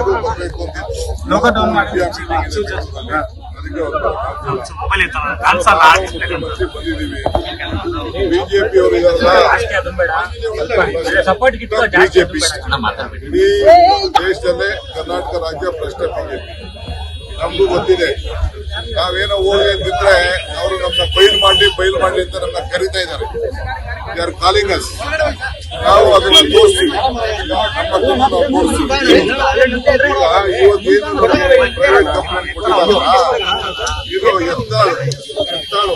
ಅಂತಿತ್ತು ಬಿಜೆಪಿ ಅವರು ಇಡೀ ದೇಶದಲ್ಲೇ ಕರ್ನಾಟಕ ರಾಜ್ಯ ಪ್ರಶ್ನೆ ಬಿಜೆಪಿ ನಮ್ಗೂ ಗೊತ್ತಿದೆ. ನಾವೇನೋ ಹೋಗಿ ಅಂತಿದ್ರೆ ಮಾಡಿ ಬೈಲ್ ಮಾಡಲಿ ಅಂತ ನಮ್ಮನ್ನ ಕರಿತಾ ಇದ್ದಾರೆ. ದೇ ಆರ್ ಕಾಲಿಂಗ್ ಅಸ್ ನಾವು ಅದನ್ನ ತೋರಿಸ್ತೀವಿ. ನಮ್ಮ ತಪ್ಪು ನಾವು ತೋರಿಸ್ತೀವಿ. ಈಗ ಇವತ್ತೇನು ಪ್ರೈವೇಟ್ ಕಂಪ್ಲೇಂಟ್ ಕೊಟ್ಟಿದ್ದಾರಲ್ಲ ಇದು ಎತ್ತಾಳು ಎತ್ತಾಳು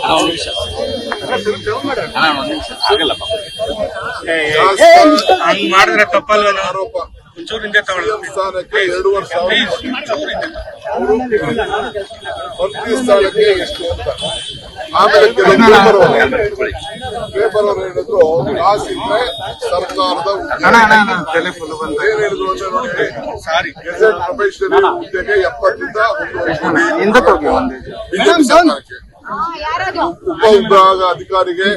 ಹಂಗ್ ಮಾಡಿದ್ರೆ ತಪ್ಪಲ್ಲ ಆರೋಪ. ಒಂಚೂರಿಂದ ತಗೊಳ್ಳಿ. ವರ್ಷ ಎರಡೂವರೆ ಸಾವಿರ ಅವರು ಮಂತ್ರಿ ಸ್ಥಾನಕ್ಕೆ ಎಷ್ಟು ಅಂತ. ಆಮೇಲೆ ಪೇಪರ್ ಪೇಪರ್ ಅವರು ಹೇಳಿದ್ರು ಕಾಸಿದ್ರೆ ಸರ್ಕಾರದ ಉದ್ಯೋಗ. ಏನ್ ಹೇಳಿದ್ರು ಅಂದ್ರೆ ನೋಡಿ ಸಾರಿ ಗೆಜೆಟ್ ಪ್ರೊಫೆಷನರಿ ಹುದ್ದೆಗೆ ಎಪ್ಪತ್ತರಿಂದ ಸರ್ಕಾರಕ್ಕೆ. ಉಪ ವಿಭಾಗ ಅಧಿಕಾರಿಗೆ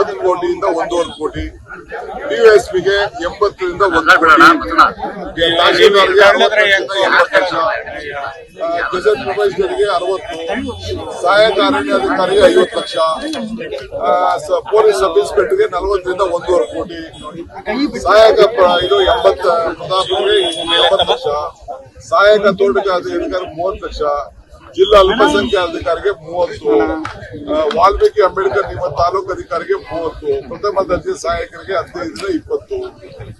ಒಂದು ಕೋಟಿಯಿಂದ ಒಂದೂವರೆ ಕೋಟಿ. ಡಿಎಸ್ಪಿಗೆ ಎಂಬತ್ತರಿಂದ ಒಂದು ಕೋಟಿ. ತಹಶೀಲ್ದಾರ್ಗೆ ಎಂಬತ್ತು ಲಕ್ಷ ಗೆಜೆಟ್ ಪ್ರೊಫೆಷನರ್ಗೆ ಅರವತ್ತು ಸಹಾಯಕ ಅರಣ್ಯಾಧಿಕಾರಿಗೆ ಐವತ್ತು ಲಕ್ಷ ಪೊಲೀಸ್ ಸಬ್ ಇನ್ಸ್ಪೆಕ್ಟರ್ಗೆ ನಲವತ್ತರಿಂದ ಒಂದೂವರೆ ಕೋಟಿ. ಸಹಾಯಕ ಇದು ಎಂಬತ್ತು ಲಕ್ಷ. ಸಹಾಯಕ ತೋಟಗಾರಿಕೆ ಅಧಿಕಾರಿ ಮೂವತ್ತು ಲಕ್ಷ. ಜಿಲ್ಲಾ ಅಲ್ಪಸಂಖ್ಯಾಧಿಕಾರಿಗೆ ಮೂವತ್ತು ಆ, ವಾಲ್ಮೀಕಿ ಅಂಬೇಡ್ಕರ್ ನಿಮ್ಮ ತಾಲೂಕು ಅಧಿಕಾರಿಗೆ ಮೂವತ್ತು ಪ್ರಥಮ ದರ್ಜೆ ಸಹಾಯಕರಿಗೆ ಹದಿನೈದರಿಂದ ಇಪ್ಪತ್ತು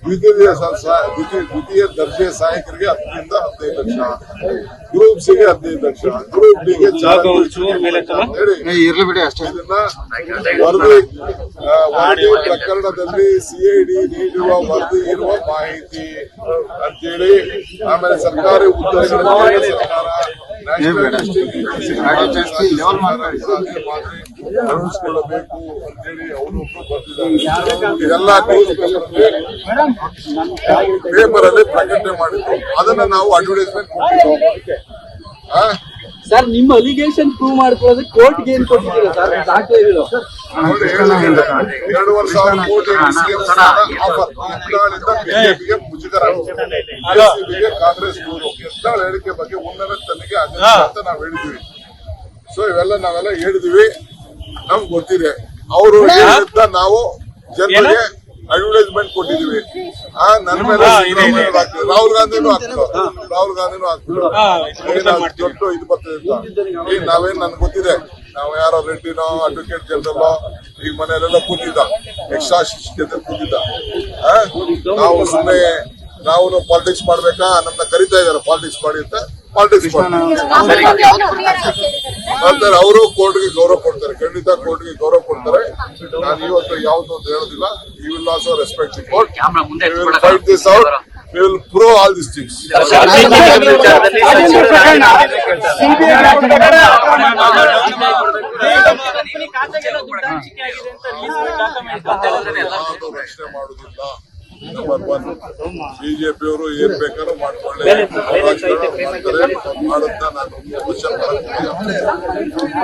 ದ್ವಿತೀಯ ಸ- ಸ- ದ್ವಿತೀಯ ದರ್ಜೆ ಸಹಾಯಕರಿಗೆ ಹತ್ತರಿಂದ ಹದಿನೈದು ಲಕ್ಷ ಗ್ರೂಪ್ ಸಿಗೆ ಹದಿನೈದು ಲಕ್ಷ ಗ್ರೂಪ್ ಡಿಗೆ ಹೇಳಿ. ಇರ್ಲಿ ಬಿಡಿ ಅಷ್ಟೇ. ಇದನ್ನ ವರದಿ ವರದಿ ಪ್ರಕರಣದಲ್ಲಿ ಸಿಐಡಿ ನೀಡಿರುವ ವರದಿ ಇರುವ ಮಾಹಿತಿ ಅಂತೇಳಿ ಆಮೇಲೆ ಸರ್ಕಾರಿ ಉದ್ಯೋಗ ಸರ್ಕಾರ ಅಳವಡಿಸಿಕೊಳ್ಳಬೇಕು ಅಂತೇಳಿ ಬರ್ತಿದ್ದಾರೆ ಇದೆಲ್ಲ ಪೇಪರ್ ಅಲ್ಲಿ ಪ್ರಕಟಣೆ ಮಾಡಿದ್ರು. ಅದನ್ನ ನಾವು ಅಡ್ವರ್ಟೈಸ್ಮೆಂಟ್? ಸರ್ ನಿಮ್ಮ ಅಲಿಗೇಷನ್ ಪ್ರೂವ್ ಮಾಡ್ಕೊಳ್ಳೋದಕ್ಕೆ ಕೋರ್ಟ್ಗೆ ಏನ್ ಕೊಟ್ಟಿದ್ದೀರಾ ಸರ್. ದಾಖಲೆಗಳು ಎರಡೂವರೆ ಸಾವಿರ ಕೋಟಿ ಮುಜುಗರ. ಕಾಂಗ್ರೆಸ್ ಯತ್ನಾಳ್ ಹೇಳಿಕೆ ಬಗ್ಗೆ ಉನ್ನತ ತನಿಖೆ ಅಗತ್ಯ ಅಂತ ನಾವು ಹೇಳಿದ್ವಿ. ಸೊ ಇವೆಲ್ಲ ನಾವೆಲ್ಲ ಹೇಳಿದ್ವಿ. ನಮ್ಗೆ ಗೊತ್ತಿದೆ. ಅವರು ನಾವು ಜನರಿಗೆ ಅಡ್ವರ್ಟೈಸ್ಮೆಂಟ್ ಕೊಟ್ಟಿದ್ವಿ. ಆ ನನ್ನ ಮೇಲೆ ರಾಹುಲ್ ಗಾಂಧಿನೂ ಹಾಕ್ತಿದ್ರು ರಾಹುಲ್ ಗಾಂಧಿನೂ ಹಾಕ್ತಿದ್ರು ದೊಡ್ಡ ಇದು ಬರ್ತದೆ ಈಗ ನಾವೇನ್ ನನ್ಗೆ ಗೊತ್ತಿದೆ. ನಾವು ಯಾರೋ ರೆಡ್ಡಿನೋ ಅಡ್ವೊಕೇಟ್ ಜನರಲ್ಲೋ ಈಗ ಮನೆಯಲ್ಲೆಲ್ಲ ಕೂತಿದ್ದ. ಎಕ್ಸ್ಟ್ರಾ ಜೊತೆ ಕೂತಿದ್ದ. ಆ? ನಾವು ಸುಮ್ಮನೆ ನಾವು ಪಾಲಿಟಿಕ್ಸ್ ಮಾಡ್ಬೇಕಾ? ನಮ್ಮನ್ನ ಕರಿತಾ ಇದಾರೆ ಪಾಲಿಟಿಕ್ಸ್ ಮಾಡಿ ಅಂತ ಪಾಲಿಟಿಕ್ಸ್ ಮಾಡ್ತಾರೆ. ಅವರು ಕೋರ್ಟ್ಗೆ ಗೌರವ ಕೊಡ್ತಾರೆ ಖಂಡಿತ ಕೋರ್ಟ್ಗೆ ಗೌರವ ಕೊಡ್ತಾರೆ. ನಾನು ಇವತ್ತು ಯಾವ್ದು ಅಂತ ಹೇಳೋದಿಲ್ಲ. You will also respect the court fight this out we will prove all this things ಪ್ರಶ್ನೆ ಮಾಡುದಿಲ್ಲ. ನಂಬರ್ ಒನ್ ಬಿಜೆಪಿಯವರು ಏನ್ ಬೇಕಾದ್ರೂ ಮಾಡ್ಕೊಳ್ಳಿ ಮಾಡುತ್ತ ನಾನು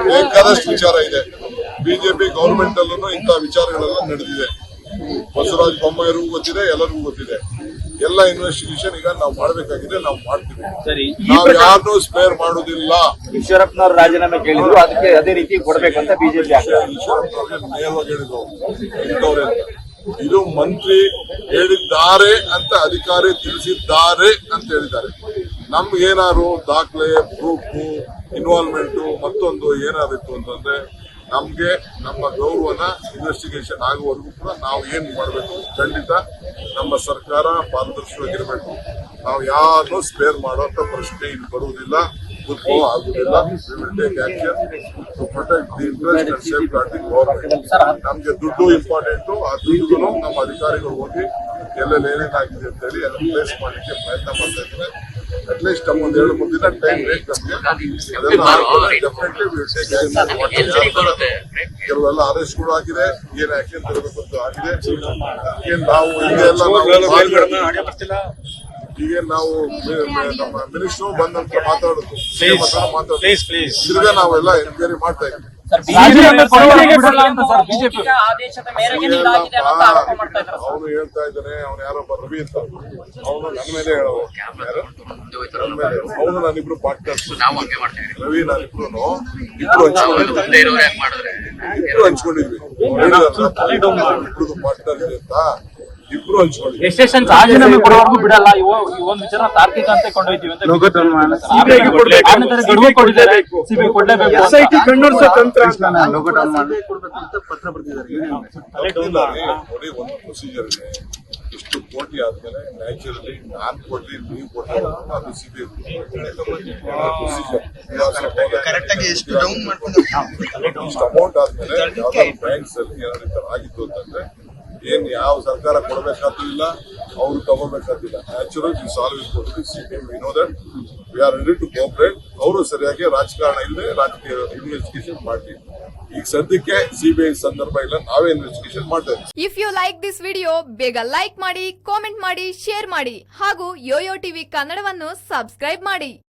ಬೇಕಾದಷ್ಟು ವಿಚಾರ ಇದೆ ಬಿಜೆಪಿ ಗೌರ್ಮೆಂಟ್ ಅಲ್ಲೂ ಇಂತಹ ವಿಚಾರಗಳೆಲ್ಲ ನಡೆದಿದೆ ಬಸವರಾಜ ಬೊಮ್ಮಾಯರಿಗೂ ಗೊತ್ತಿದೆ ಎಲ್ಲರಿಗೂ ಗೊತ್ತಿದೆ ಎಲ್ಲ ಇನ್ವೆಸ್ಟಿಗೇಷನ್ ಈಗ ನಾವು ಮಾಡಬೇಕಾಗಿದೆ ನಾವು ಮಾಡ್ತೀವಿ ನಾವು ಯಾರನ್ನೂ ಸ್ಪೇರ್ ಮಾಡುದಿಲ್ಲ ಈಶ್ವರಪ್ಪನವ್ರು ರಾಜೀನಾಮೆ ಕೇಳಿದ್ರು ಅದಕ್ಕೆ ಅದೇ ರೀತಿ ಕೊಡ್ಬೇಕಂತ ಬಿಜೆಪಿ ಈಶ್ವರಪ್ಪನವ್ರಿಗೆ ನೇರವಾಗಿ ಹೇಳಿದ್ರು ಇಂಥವ್ರೆ. ಇದು ಮಂತ್ರಿ ಹೇಳಿದ್ದಾರೆ ಅಂತ ಅಧಿಕಾರಿ ತಿಳಿಸಿದ್ದಾರೆ ಅಂತ ಹೇಳಿದ್ದಾರೆ. ನಮ್ಗೇನಾದ್ರು ದಾಖಲೆ ಪ್ರೂಫ್ ಇನ್ವಾಲ್ವ್ಮೆಂಟ್ ಮತ್ತೊಂದು ಏನಾದಿತ್ತು ಅಂತಂದ್ರೆ ನಮ್ಗೆ ನಮ್ಮ ಗೌರವನ ಇನ್ವೆಸ್ಟಿಗೇಷನ್ ಆಗುವವರೆಗೂ ಕೂಡ ನಾವು ಏನ್ ಮಾಡಬೇಕು? ಖಂಡಿತ ನಮ್ಮ ಸರ್ಕಾರ ಪಾರದರ್ಶಕವಾಗಿರಬೇಕು. ನಾವು ಯಾರನ್ನೂ ಸ್ಪೇರ್ ಮಾಡುವಂತ ಪ್ರಶ್ನೆ ಇಲ್ಲಿ ಬರುವುದಿಲ್ಲ. ನಮ್ಗೆ ದುಡ್ಡು ಇಂಪಾರ್ಟೆಂಟ್ ಆ ದುಡ್ಡು ನಮ್ಮ ಅಧಿಕಾರಿಗಳು ಹೋಗಿ ಎಲ್ಲೆಲ್ಲಿ ಏನೇನಾಗಿದೆ ಅಂತ ಹೇಳಿ ಎಲ್ಲ ಪ್ಲೇಸ್ ಮಾಡಲಿಕ್ಕೆ ಪ್ರಯತ್ನ ಮಾಡ್ತಾ ಇದ್ದಾರೆ ಅಟ್ಲೀಸ್ಟ್ ನಮ್ಮೊಂದು ಎರಡು ಮೂರು ದಿನ ಟೈಮ್ ಬೇಕು ಕೆಲವೆಲ್ಲ ಅದೆಲ್ಲ ಕೂಡ ಆಗಿದೆ ಏನ್ ಆಕ್ಷನ್ ತರಬೇಕು ಆಗಿದೆ ಏನ್ ನಾವು ಇದೆಲ್ಲ ಎಲ್ಲ. ಈಗ ನಾವು ನಮ್ಮ ಮಿನಿಸ್ಟರ್ ಬಂದ ನಂತರ ಮಾತಾಡುದು. ತಿರ್ಗಾ ನಾವೆಲ್ಲ ಎನ್ಕ್ವೈರಿ ಮಾಡ್ತಾ ಇದ್ವಿ ರಾಜೀನಾಮೆ ಕೊಡುವವರೆಗೂ ಅಂತ ಸರ್ ಬಿಜೆಪಿ ಆದೇಶದ ಮೇರೆಗೆ ನೀಡಾಗಿದೆ ಅನ್ನೋ ಆರೋಪ ಮಾಡ್ತಾ ಇದ್ದಾರೆ ಸರ್. ಅವನು ಹೇಳ್ತಾ ಇದ್ದಾನೆ ಅವನು ಯಾರೊಬ್ಬ ರವಿ ಅಂತ. ಅವನು ನನ್ನ ಮೇಲೆ ಹೇಳೋ ಅವನು ನಾನಿಬ್ರು ಪಾರ್ಟ್ನರ್ಸ್ ರವಿ ನಾನಿಬ್ರು ಇಬ್ರು ಹಂಚ್ಕೊಂಡಿದ್ವಿ. ಇಬ್ರು ಹಂಚ್ಕೊಂಡಿದ್ವಿ. ಇಬ್ರು ಪಾರ್ಟ್ನರ್ ಇದೆ ಅಂತ. ಇಬ್ರು ಹಂಚ್ಕೊಂಡಿದ್ವಿ ಎಸ್ಟೇಷನ್ ರಾಜೀನಾಮೆ ಕೊಡುವವರೆಗೂ ಬಿಡಲ್ಲ ಇವು ಈ ಒಂದು ವಿಚಾರ ತಾರ್ಕಿಕ ಅಂತ ಕೊಂಡೊಯ್ತೀವಿ ಅಂತ ಸಿಬಿಐಗೆ ಕೊಡ್ಬೇಕು. ಆಮೇಲೆ ಗಡುವು ಕೊಟ್ಟಿದ್ದಾರೆ ಸಿಬಿಐ ಕೊಡ್ಲೇಬೇಕು ಅಂತ. SIT ಕಣ್ಣೊರ್ಸೋ ತಂತ್ರ. ಅಂತ. ತಪ್ಪಿಲ್ಲ ರೀ. ನೋಡಿ ಒಂದು ಪ್ರೊಸೀಜರ್ ಇದೆ. ಇಷ್ಟು ಕೋಟಿ ಆದ್ಮೇಲೆ ನ್ಯಾಚುರಲಿ ನಾನ್ ಕೊಡ್ಲಿ ನೀವು ಕೊಡ್ಲಿ ಅದು ಸಿಬಿಐ ಕರೆಕ್ಟ್ ಆಗಿ ಎಷ್ಟು ಡೌನ್ ಮಾಡ್ಕೊಂಡು ಅಮೌಂಟ್ ಆದ್ಮೇಲೆ ಯಾವ್ದಾದ್ರು ಬ್ಯಾಂಕ್ಸ್ ಅಲ್ಲಿ ಏನಾದ್ರು ಈ ತರ ಆಗಿತ್ತು ಅಂತಂದ್ರೆ ಏನ್ ಯಾವ ಸರ್ಕಾರ ಕೊಡಬೇಕಂತ ಇಲ್ಲ, ಅವ್ರು ತಗೋಬೇಕಾದಿಲ್ಲ ನ್ಯಾಚುರಲ್ ಈ ಸಾಲ್ವ್ ಇಸ್ ಕೊಟ್ಟು CBI we know we are ready to cooperate ಅವರು ಸರಿಯಾಗಿ ರಾಜಕಾರಣ ಇಲ್ಲದೆ ರಾಜಕೀಯ ಇನ್ವೆಸ್ಟಿಗೇಷನ್ ಮಾಡ್ತೀವಿ. ಈಗ ಸದ್ಯಕ್ಕೆ ಸಿಬಿಐ ಸಂದರ್ಭ ಇಲ್ಲ, ನಾವೇ ಇನ್ವೆಸ್ಟಿಗೇಷನ್ ಮಾಡ್ತಾ ಇದ್ದೀವಿ. If you like this video ಬೇಗ ಲೈಕ್ ಮಾಡಿ ಕಾಮೆಂಟ್ ಮಾಡಿ ಶೇರ್ ಮಾಡಿ ಹಾಗೂ ಯೋಯೋ ಟಿವಿ ಕನ್ನಡವನ್ನು ಸಬ್ಸ್ಕ್ರೈಬ್ ಮಾಡಿ.